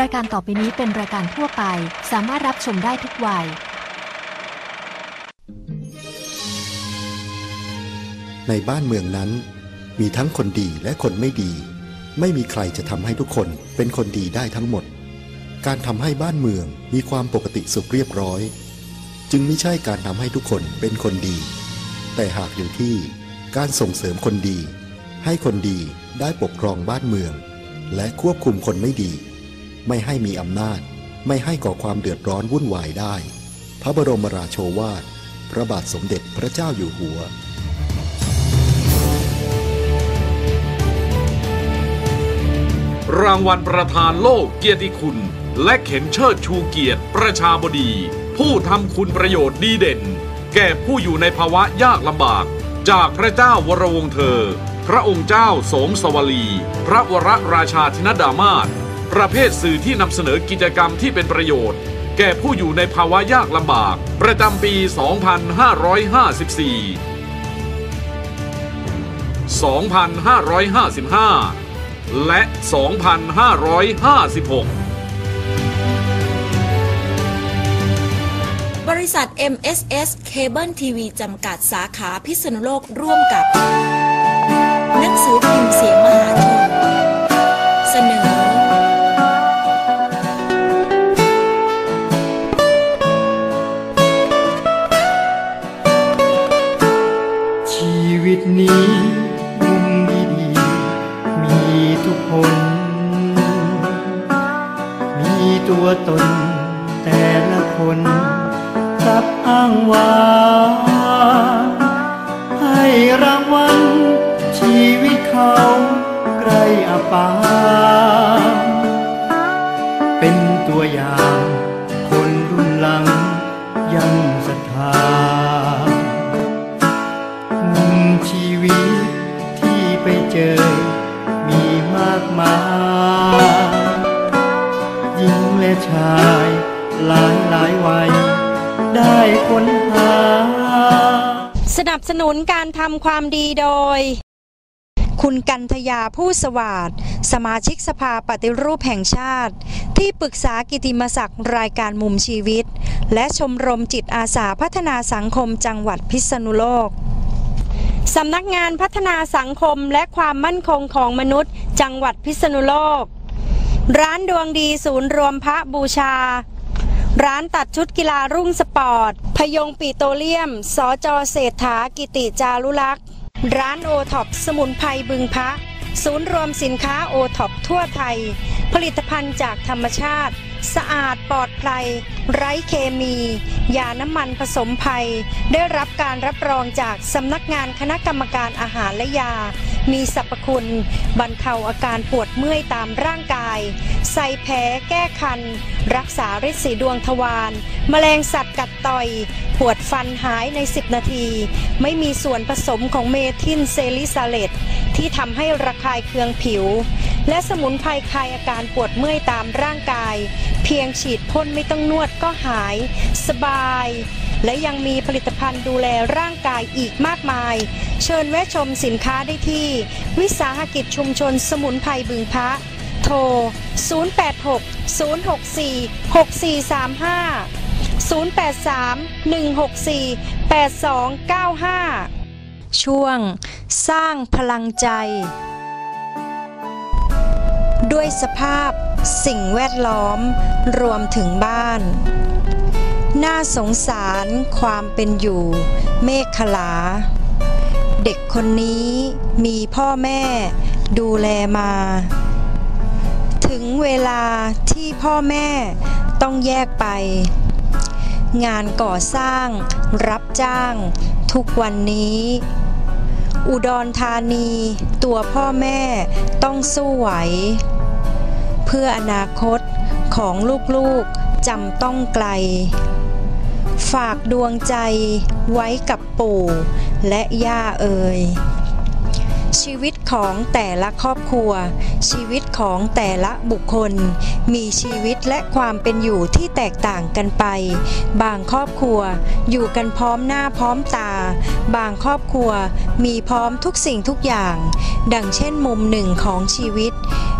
รายการต่อไปนี้เป็นรายการทั่วไป สามารถรับชมได้ทุกวัย ในบ้านเมืองนั้น มีทั้งคนดีและคนไม่ดี ไม่มีใครจะทำให้ทุกคนเป็นคนดีได้ทั้งหมด การทำให้บ้านเมืองมีความปกติสุขเรียบร้อย จึงไม่ใช่การทำให้ทุกคนเป็นคนดี แต่หากอยู่ที่การส่งเสริมคนดี ให้คนดีได้ปกครองบ้านเมือง และควบคุมคนไม่ดี ไม่ให้มีอำนาจ ไม่ให้ก่อความเดือดร้อนวุ่นวายได้ พระบรมราโชวาท พระบาทสมเด็จพระเจ้าอยู่หัวรางวัลประธานโลกเกียรติคุณ และเข็มเชิดชูเกียรติประชาบดี ผู้ทำคุณประโยชน์ดีเด่น แก่ผู้อยู่ในภาวะยากลำบาก จากพระเจ้าวรวงเธอ พระองค์เจ้าสมสวลี พระวรราชาธินดามาศ ประเภทสื่อที่นำเสนอกิจกรรมที่เป็นประโยชน์ แก่ผู้อยู่ในภาวะยากลำบาก ประจำปี 2554 2555 และ 2556 บริษัท MSS Cable TV จำกัดสาขาพิษณุโลกร่วมกับ หนังสือพิมพ์เสียงมหาชนเสนอ ตัวตน แต่ละคนกับอ้างว่าให้รางวัลชีวิตเขาใกล้อาปางเป็นตัวอย่าง ค้นหา สนับสนุนการทำความดีโดย คุณกันทยาผู้สวาดสมาชิกสภาปฏิรูปแห่งชาติ ที่ปรึกษากิติมศักดิ์รายการมุมชีวิต และชมรมจิตอาสาพัฒนาสังคมจังหวัดพิษณุโลกสำนักงานพัฒนาสังคมและความมั่นคงของมนุษย์ จังหวัดพิษณุโลก ร้านดวงดีศูนย์รวมพระบูชา ร้านตัดชุดกีฬารุ่งสปอร์ต พยงปีโตเลียม สจเศรษฐากิติจารุลักษ์ร้านโอท็อปสมุนไพรบึงพระ ศูนย์รวมสินค้าโอท็อปทั่วไทย ผลิตภัณฑ์จากธรรมชาติ สะอาดปลอดภัย ไร้เคมี ยาน้ำมันผสมภัย ได้รับการรับรองจากสำนักงานคณะกรรมการอาหารและยา มีสรรพคุณ บรรเทาอาการปวดเมื่อยตามร่างกาย ใส่แผลแก้คัน รักษาฤทธิ์สีดวงทวารแมลงสัตว์กัดต่อย ปวดฟันหายใน 10 นาที ไม่มีส่วนผสมของเมทิลเซลิซาเลตที่ทำให้ระคายเคืองผิว และสมุนไพรคลายอาการปวดเมื่อยตามร่างกาย เพียงฉีดพ่นไม่ต้องนวดก็หาย สบาย และยังมีผลิตภัณฑ์ดูแลร่างกายอีกมากมาย เชิญแวะชมสินค้าได้ที่ วิสาหกิจชุมชนสมุนไพรบึงพระ โทร 086 064 6435 083 164 8295 ช่วงสร้างพลังใจ ด้วยสภาพสิ่งแวดล้อมรวมถึงบ้าน น่าสงสารความเป็นอยู่เมฆขลา เด็กคนนี้มีพ่อแม่ดูแลมา ถึงเวลาที่พ่อแม่ต้องแยกไป งานก่อสร้างรับจ้างทุกวันนี้อุดรธานีตัวพ่อแม่ต้องสู้ไหว พื่ออนาคตของลูกๆจำต้องไกล ฝากดวงใจไว้กับปู่และย่าเอ่ย ชีวิตของแต่ละครอบครัว ชีวิตของแต่ละบุคคล มีชีวิตและความเป็นอยู่ที่แตกต่างกันไป บางครอบครัวอยู่กันพร้อมหน้าพร้อมตา บางครอบครัวมีพร้อมทุกสิ่งทุกอย่าง ดังเช่นมุมหนึ่งของชีวิต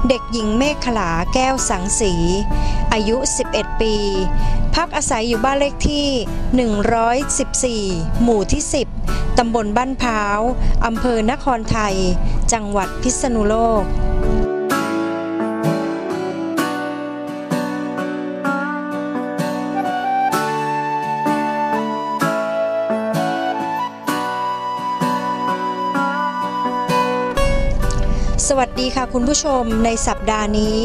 เด็กหญิงเมฆขลาแก้วสังสี อายุ 11 ปี พักอาศัยอยู่บ้านเลขที่ 114 หมู่ที่ 10 ตำบลบ้านพร้าว อำเภอนครไทย จังหวัดพิษณุโลกสวัสดีค่ะคุณผู้ชมในสัปดาห์นี้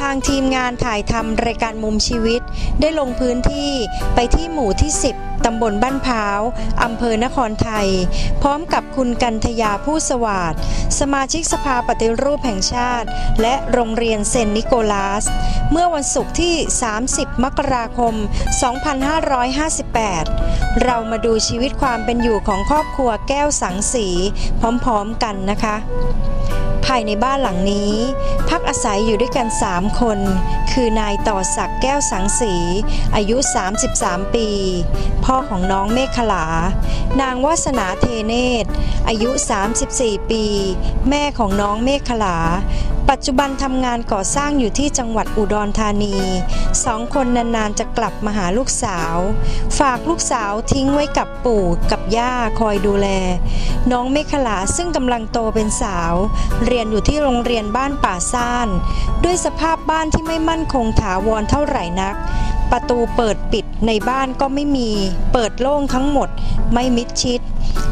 ทางทีมงานถ่ายทำรายการมุมชีวิต ได้ลงพื้นที่ไปที่หมู่ที่ 10 ตำบลบ้านพร้าวอำเภอนครไทย พร้อมกับคุณกันทยาผู้สวัสดสมาชิกสภาปฏิรูปแห่งชาติ และโรงเรียนเซนนิโกลัส เมื่อวันศุกร์ที่ 30 มกราคม 2558 เรามาดูชีวิตความเป็นอยู่ของครอบครัวแก้วสังสี พร้อมๆกันนะคะ ภายในบ้านหลังนี้ พักอาศัยอยู่ด้วยกัน 3 คน คือนายต่อศักดิ์แก้วสังสี อายุ 33 ปี พ่อของน้องเมฆขลา นางวาสนาเทเนศ อายุ 34 ปี แม่ของน้องเมฆขลา ปัจจุบันทำงานก่อสร้างอยู่ที่จังหวัดอุดรธานี สองคนนานๆจะกลับมาหาลูกสาว ฝากลูกสาวทิ้งไว้กับปู่กับย่าคอยดูแล น้องเมฆลาซึ่งกำลังโตเป็นสาว เรียนอยู่ที่โรงเรียนบ้านป่าซ่าน ด้วยสภาพบ้านที่ไม่มั่นคงถาวรเท่าไหร่นัก ประตูเปิดปิดในบ้านก็ไม่มี เปิดโล่งทั้งหมด ไม่มิดชิด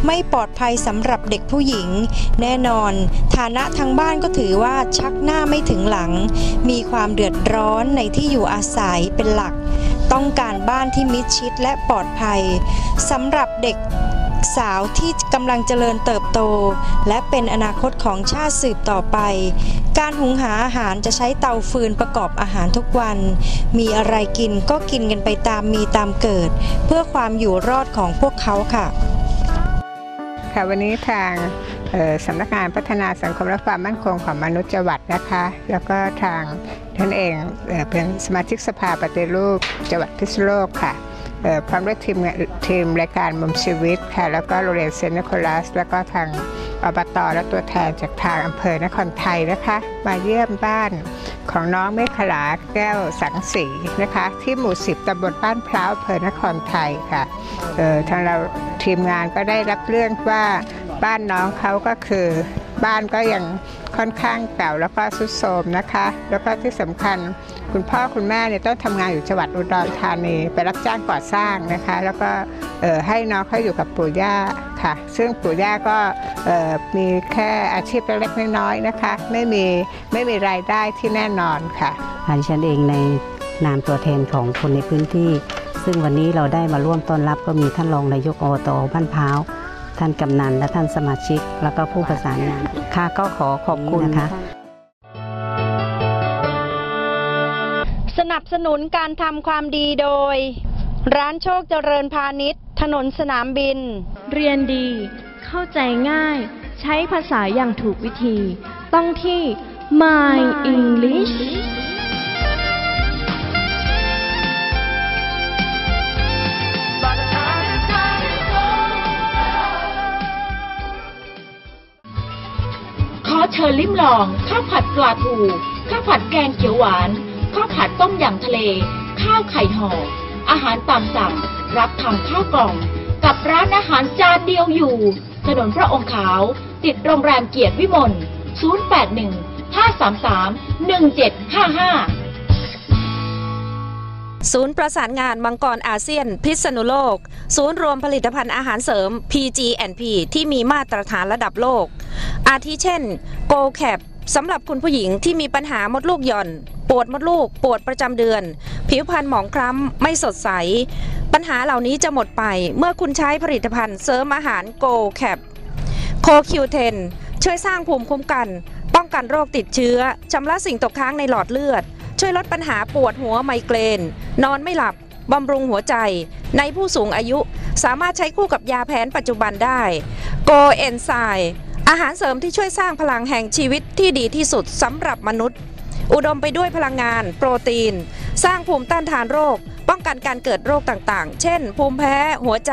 ไม่ปลอดภัยสำหรับเด็กผู้หญิง แน่นอน ฐานะทางบ้านก็ถือว่าชักหน้าไม่ถึงหลัง มีความเดือดร้อนในที่อยู่อาศัยเป็นหลัก ต้องการบ้านที่มิดชิดและปลอดภัยสำหรับเด็ก สาวที่กำลังเจริญเติบโต และเป็นอนาคตของชาติสืบต่อไป การหุงหาอาหารจะใช้เตาฟืนประกอบอาหารทุกวัน มีอะไรกินก็กินกันไปตามมีตามเกิด เพื่อความอยู่รอดของพวกเขาค่ะค่ะวันนี้ทางสำนักงานพัฒนาสังคมและความมั่นคงของมนุษย์จังหวัดนะคะ แล้วก็ทางท่านเองเป็นสมาชิกสภาปฏิรูปจังหวัดพิษณุโลกค่ะ พร้อมด้วยทีมทีมรายการมุมชีวิตค่ะ แล้วก็โรงเรียนเซนต์นิโคลัส แล้วก็ทางอบตและตัวแทนจากทางอำเภอนครไทยนะคะ มาเยี่ยมบ้านของน้องเมฆลาแก้วสังสีนะคะ ที่หมู่สิบตำบลบ้านพร้าวอำเภอนครไทยค่ะออทางเราทีมงานก็ได้รับเรื่องว่าบ้านน้องเขาก็คือ บ้านก็ยังค่อนข้างเก่าแล้วก็ทรุดโทรมนะคะ แล้วก็ที่สำคัญคุณพ่อคุณแม่เนี่ยต้องทำงานอยู่จังหวัดอุดรธานีไปรับจ้างก่อสร้างนะคะ แล้วก็ออให้น้องเขาอยู่กับปู่ย่าค่ะ ซึ่งปู่ย่าก็มีแค่อาชีพเล็กๆน้อยๆนะคะ ไม่มีไม่มีรายได้ที่แน่นอนค่ะค่ะดิฉันเองในนามตัวแทนของคนในพื้นที่ ซึ่งวันนี้เราได้มาร่วมต้อนรับก็มีท่านรองนายกอบตบ้านพร้าว ท่านกำนัน และท่านสมาชิก แล้วก็ผู้ประสานงานค่ะก็ขอขอบคุณนะคะสนับสนุนการทำความดีโดย ร้านโชคเจริญพาณิชย์ ถนนสนามบิน เรียนดี เข้าใจง่าย ใช้ภาษาอย่างถูกวิธี ต้องที่ My English ขอเธอลิ้มลองข้าวผัดปลาทูข้าวผัดแกงเขียวหวานข้าวผัดต้มยำทะเล ข้าวไข่ห่ออาหารตามสั่ง รับทำข้าวกล่อง กับร้านอาหารจานเดียวอยู่ ถนนพระองค์ขาว ติดโรงแรมเกียรติวิมล 081 533 1755 ศูนย์ประสานงานมังกรอาเซียน พิษณุโลก ศูนย์รวมผลิตภัณฑ์อาหารเสริม PG&P ที่มีมาตรฐานระดับโลก อาทิเช่น โกแคปสำหรับคุณผู้หญิงที่มีปัญหามดลูกหย่อน ปวดมดลูก ปวดประจำเดือน ผิวพรรณหมองคล้ำ ไม่สดใส ปัญหาเหล่านี้จะหมดไปเมื่อคุณใช้ผลิตภัณฑ์เสริมอาหารโกแคปโคคิวเทนช่วยสร้างภูมิคุ้มกัน ป้องกันโรคติดเชื้อชำระสิ่งตกค้างในหลอดเลือด ช่วยลดปัญหาปวดหัวไมเกรน นอนไม่หลับบำรุงหัวใจ ในผู้สูงอายุสามารถใช้คู่กับยาแผนปัจจุบันได้ โกเอนไซอาหารเสริมที่ช่วยสร้างพลังแห่งชีวิตที่ดีที่สุดสำหรับมนุษย์ อุดมไปด้วยพลังงาน โปรตีน สร้างภูมิต้านทานโรค ป้องกันการเกิดโรคต่างๆ เช่น ภูมิแพ้ หัวใจ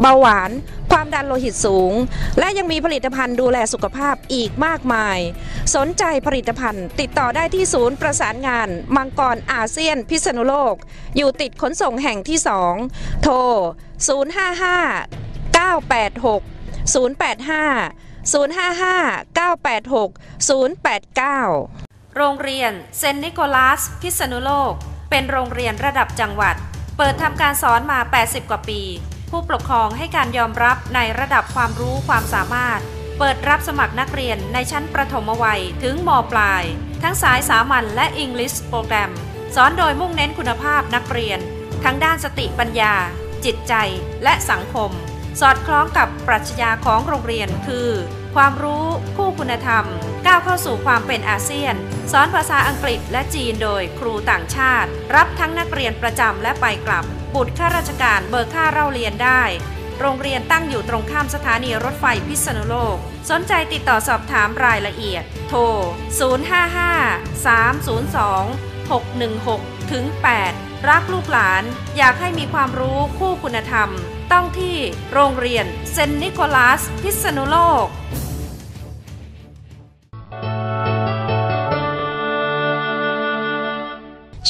เบาหวาน ความดันโลหิตสูง และยังมีผลิตภัณฑ์ดูแลสุขภาพอีกมากมาย สนใจผลิตภัณฑ์ ติดต่อได้ที่ศูนย์ประสานงาน มังกรอาเซียน พิษณุโลก อยู่ติดขนส่งแห่งที่ 2 โทร 055 986 085 055 986 089 โรงเรียนเซนต์นิโคลัส พิษณุโลก เป็นโรงเรียนระดับจังหวัด เปิดทำการสอนมา 80 กว่าปี ผู้ปกครองให้การยอมรับในระดับความรู้ความสามารถ เปิดรับสมัครนักเรียนในชั้นประถมวัยถึงมปลาย ทั้งสายสามัญและ English โปรแกรม สอนโดยมุ่งเน้นคุณภาพนักเรียน ทั้งด้านสติปัญญา จิตใจและสังคม สอดคล้องกับปรัชญาของโรงเรียนคือ ความรู้คู่คุณธรรม ก้าวเข้าสู่ความเป็นอาเซียน สอนภาษาอังกฤษและจีนโดยครูต่างชาติ รับทั้งนักเรียนประจำและไปกลับ บุตรข้าราชการเบิกค่าเล่าเรียนได้ โรงเรียนตั้งอยู่ตรงข้ามสถานีรถไฟพิษณุโลก สนใจติดต่อสอบถามรายละเอียด โทร 055 302 616ถึง8รักลูกหลานอยากให้มีความรู้คู่คุณธรรม ต้องที่โรงเรียนเซนต์นิโคลัส พิษณุโลก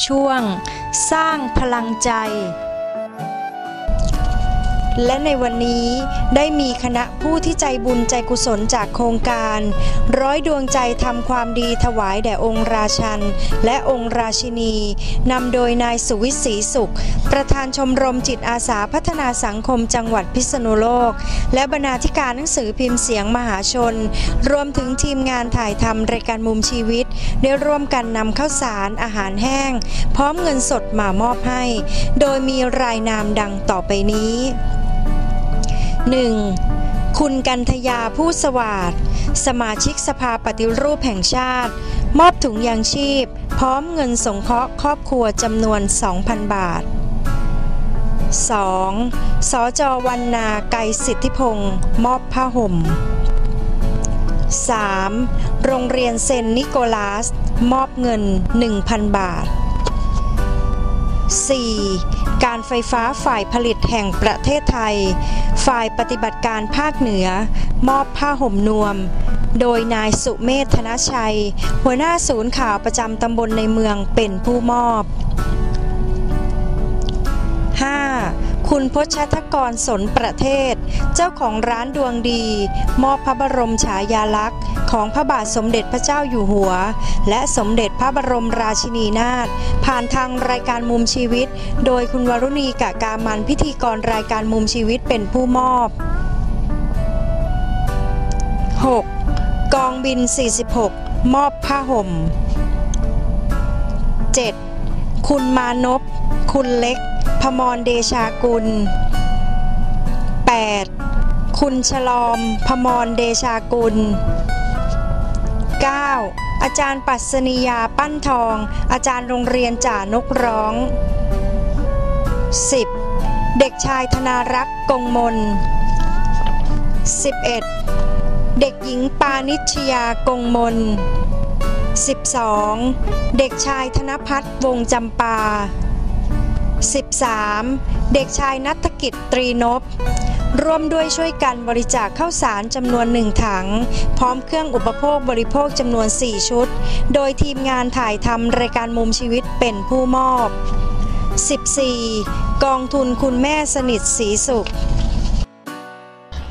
ช่วงสร้างพลังใจ และในวันนี้ได้มีคณะผู้ที่ใจบุญใจกุศลจากโครงการ ร้อยดวงใจทำความดีถวายแด่องค์ราชัน และองค์ราชินีนำโดยนายสุวิศีสุข ประธานชมรมจิตอาสาพัฒนาสังคมจังหวัดพิษณุโลก และบรรณาธิการหนังสือพิมพ์เสียงมหาชน รวมถึงทีมงานถ่ายทำรายการมุมชีวิต ได้ร่วมกันนำข้าวสารอาหารแห้ง พร้อมเงินสดมามอบให้ โดยมีรายนามดังต่อไปนี้ 1. คุณกันทยาผู้สวาดสมาชิกสภาปฏิรูปแห่งชาติ มอบถุงยางชีพ พร้อมเงินสงเคราะห์ครอบครัวจำนวน 2,000 บาท 2. สจวันนาไกรสิทธิพงศ์มอบผ้าห่ม 3. โรงเรียนเซนนิโกลัส มอบเงิน 1,000 บาท 4. การไฟฟ้าฝ่ายผลิตแห่งประเทศไทย ฝ่ายปฏิบัติการภาคเหนือ มอบผ้าห่มนวม โดยนายสุเมธธนชัย หัวหน้าศูนย์ข่าวประจำตำบลในเมืองเป็นผู้มอบ คุณพชทกรสนประเทศ เจ้าของร้านดวงดี มอบพระบรมฉายาลักษณ์ ของพระบาทสมเด็จพระเจ้าอยู่หัว และสมเด็จพระบรมราชินีนาถผ่านทางรายการมุมชีวิต โดยคุณวรุณีกะกามันพิธีกรรายการมุมชีวิตเป็นผู้มอบ 6. กองบิน 46 มอบผ้าห่ม 7. คุณมานพ คุณเล็ก พมรเดชากุล 8. คุณฉลอม พมรเดชากุล 9. อาจารย์ปัสนียาปั้นทอง อาจารย์โรงเรียนจ่านกร้อง 10. เด็กชายธนารักษ์กงมน 11. เด็กหญิงปานิชยากงมน 12. เด็กชายธนพัฒน์วงจำปา 13. เด็กชายนัฐกิจตรีนพร่วมด้วยช่วยกันบริจาคข้าวสารจำนวนหนึ่งถัง พร้อมเครื่องอุปโภคบริโภคจำนวน 4 ชุด โดยทีมงานถ่ายทำรายการมุมชีวิตเป็นผู้มอบ 14. กองทุนคุณแม่สนิทสีสุข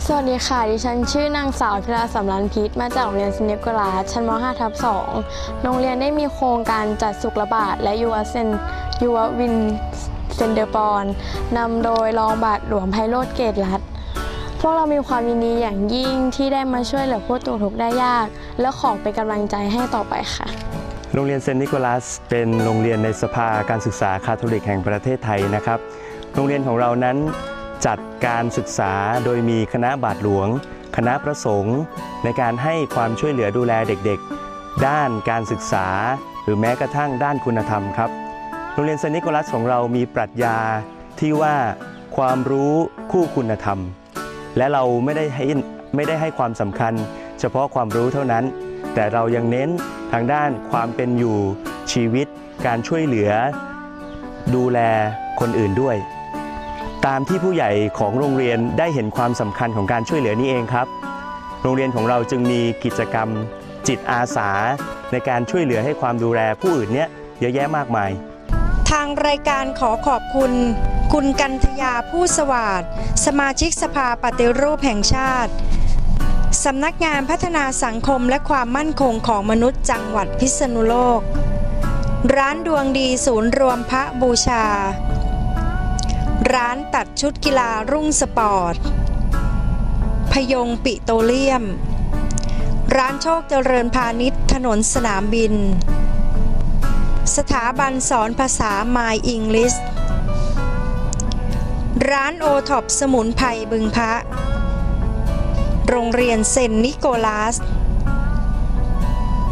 สวัสดีค่ะ ดิฉันชื่อนางสาวพิราสำรันพิษมาจากโรงเรียนซินเนปกลาชั้นม .5 ทับ2โรงเรียนได้มีโครงการจัดสุขระบาดและยูวเซนยูววิน เซนเดอร์ปอนนำโดยรองบาทหลวงไพโรธเกตรัตพวกเรามีความยินดีอย่างยิ่งที่ได้มาช่วยเหลือผู้ตกทุกข์ได้ยาก และขอเป็นกำลังใจให้ต่อไปค่ะโรงเรียนเซนต์นิโคลัสเป็นโรงเรียนในสภาการศึกษาคาทอลิกแห่งประเทศไทยนะครับ โรงเรียนของเรานั้นจัดการศึกษาโดยมีคณะบาทหลวง คณะประสงค์ ในการให้ความช่วยเหลือดูแลเด็กๆ ด้านการศึกษา หรือแม้กระทั่งด้านคุณธรรมครับ โรงเรียนเซนนิโคลัสของเรามีปรัชญาที่ว่าความรู้คู่คุณธรรม และเราไม่ได้ให้ไม่ได้ให้ความสำคัญ เฉพาะความรู้เท่านั้น แต่เรายังเน้นทางด้านความเป็นอยู่ชีวิต การช่วยเหลือ ดูแลคนอื่นด้วย ตามที่ผู้ใหญ่ของโรงเรียนได้เห็นความสำคัญของการช่วยเหลือนี้เองครับ โรงเรียนของเราจึงมีกิจกรรมจิตอาสา ในการช่วยเหลือให้ความดูแลผู้อื่นเนี้ยเยอะแยะมากมายางรายการขอขอบคุณ คุณกันทยาผู้สวัสดสมาชิกสภาปฏิรูปแห่งชาติ สำนักงานพัฒนาสังคมและความมั่นคงของมนุษย์จังหวัดพิษณุโลก ร้านดวงดีศูนย์รวมพระบูชา ร้านตัดชุดกีฬารุ่งสปอร์ต พยงปิโตเลียม ร้านโชคเจริญพาณิชย์ถนนสนามบิน สถาบันสอนภาษา My English ร้านโอท็อปสมุนไพรบึงพระ โรงเรียนเซนนิโกลัส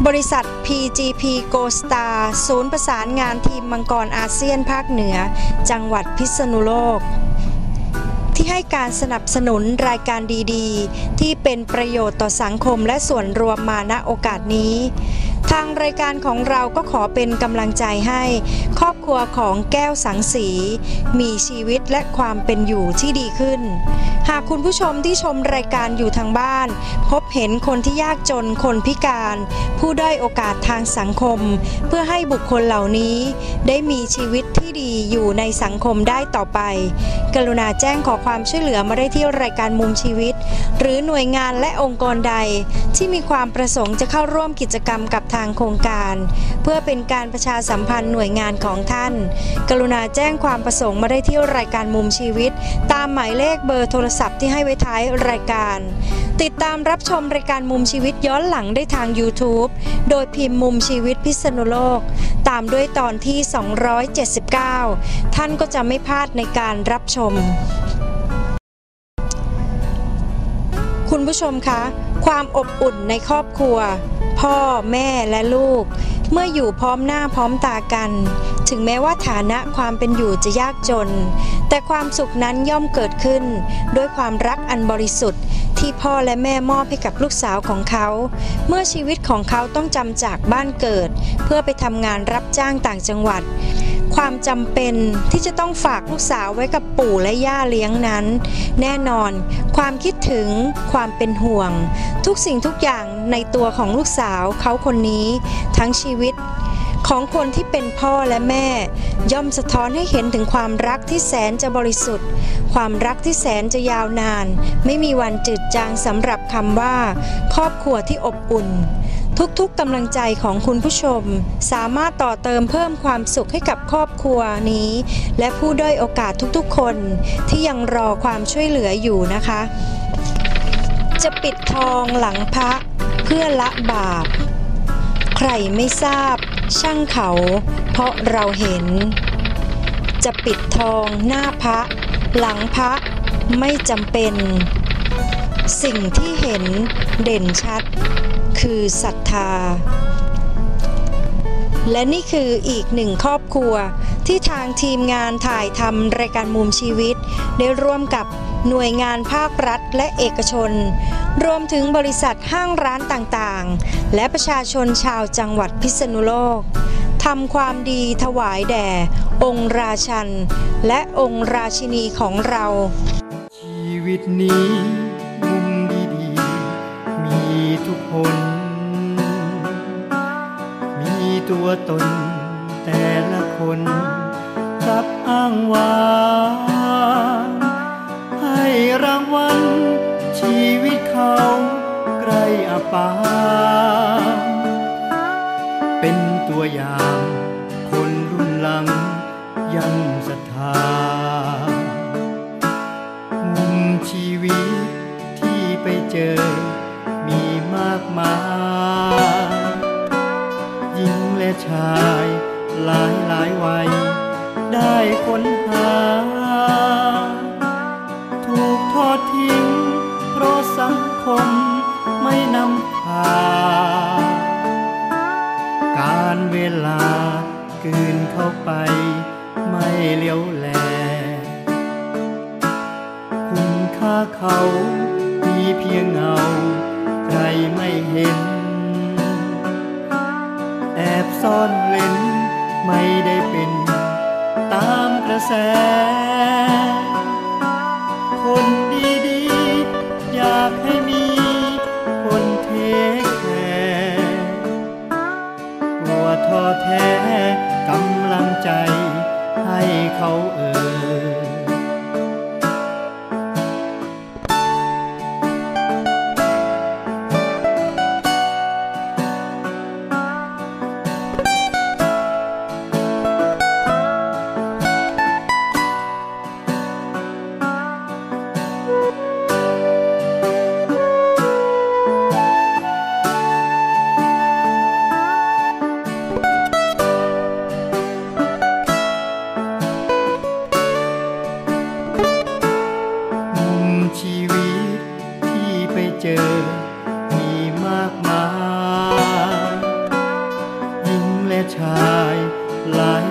บริษัท PGP Go Star ศูนย์ประสานงานทีมมังกรอาเซียนภาคเหนือ จังหวัดพิษณุโลก ที่ให้การสนับสนุนรายการดีๆ ที่เป็นประโยชน์ต่อสังคมและส่วนรวมมาณโอกาสนี้ ทางรายการของเราก็ขอเป็นกำลังใจให้ครอบครัวของแก้วสังสี มีชีวิตและความเป็นอยู่ที่ดีขึ้น หากคุณผู้ชมที่ชมรายการอยู่ทางบ้าน พบเห็นคนที่ยากจนคนพิการ ผู้ด้อยโอกาสทางสังคม เพื่อให้บุคคลเหล่านี้ ได้มีชีวิตที่ดีอยู่ในสังคมได้ต่อไป กรุณาแจ้งขอความช่วยเหลือมาได้ที่รายการมุมชีวิต หรือหน่วยงานและองค์กรใด ที่มีความประสงค์จะเข้าร่วมกิจกรรมกับทางโครงการ เพื่อเป็นการประชาสัมพันธ์หน่วยงานของท่าน กรุณาแจ้งความประสงค์มาได้ที่รายการมุมชีวิต ตามหมายเลขเบอร์โทรศัพท์ที่ให้ไว้ท้ายรายการ ติดตามรับชมรายการมุมชีวิตย้อนหลังได้ทาง YouTube โดยพิมพ์มุมชีวิตพิษณุโลก ตามด้วยตอนที่ 279 ท่านก็จะไม่พลาดในการรับชมคุณผู้ชมคะ ความอบอุ่นในครอบครัว พ่อ แม่และลูก เมื่ออยู่พร้อมหน้าพร้อมตากัน ถึงแม้ว่าฐานะความเป็นอยู่จะยากจน แต่ความสุขนั้นย่อมเกิดขึ้น ด้วยความรักอันบริสุทธิ์ ที่พ่อและแม่มอบให้กับลูกสาวของเขา เมื่อชีวิตของเขาต้องจำจากบ้านเกิด เพื่อไปทำงานรับจ้างต่างจังหวัดความจำเป็นที่จะต้องฝากลูกสาวไว้กับปู่และย่าเลี้ยงนั้น แน่นอน ความคิดถึง ความเป็นห่วง ทุกสิ่งทุกอย่าง ในตัวของลูกสาวเขาคนนี้ทั้งชีวิต ของคนที่เป็นพ่อและแม่ ย่อมสะท้อนให้เห็นถึงความรักที่แสนจะบริสุทธิ์ ความรักที่แสนจะยาวนาน ไม่มีวันจืดจางสำหรับคำว่า ครอบครัวที่อบอุ่นทุกๆกำลังใจของคุณผู้ชม สามารถต่อเติมเพิ่มความสุขให้กับครอบครัวนี้ และผู้ด้อยโอกาสทุกๆ คนที่ยังรอความช่วยเหลืออยู่นะคะ จะปิดทองหลังพระ เพื่อละบาป ใครไม่ทราบ ช่างเขา เพราะเราเห็น จะปิดทองหน้าพระ หลังพระไม่จำเป็น สิ่งที่เห็นเด่นชัด คือศรัทธา และนี่คืออีกหนึ่งครอบครัวที่ทางทีมงานถ่ายทำรายการมุมชีวิต ได้ร่วมกับหน่วยงานภาครัฐและเอกชน รวมถึงบริษัทห้างร้านต่างๆ และประชาชนชาวจังหวัดพิษณุโลกทำความดีถวายแด่ องค์ราชัน และองค์ราชินีของเรา ชีวิตนี้มุมดีๆ มีทุกคน มีตัวตนแต่ละคนรับอ้างวางให้รางวัลชีวิต เขาใกล้อาปาเป็นตัวอย่างคนรุ่นหลังยังศรัทธา มุมชีวิตที่ไปเจอมีมากมายหญิงและชายหลายหลายวัยได้ค้นหา ไปไม่เลี้ยวแล คุณค่าเขามีเพียงเงาไรไม่เห็น แอบซ่อนเล่นไม่ได้เป็นตามกระแส Nicole เจอ มีมากมายหญิงและชายหลาย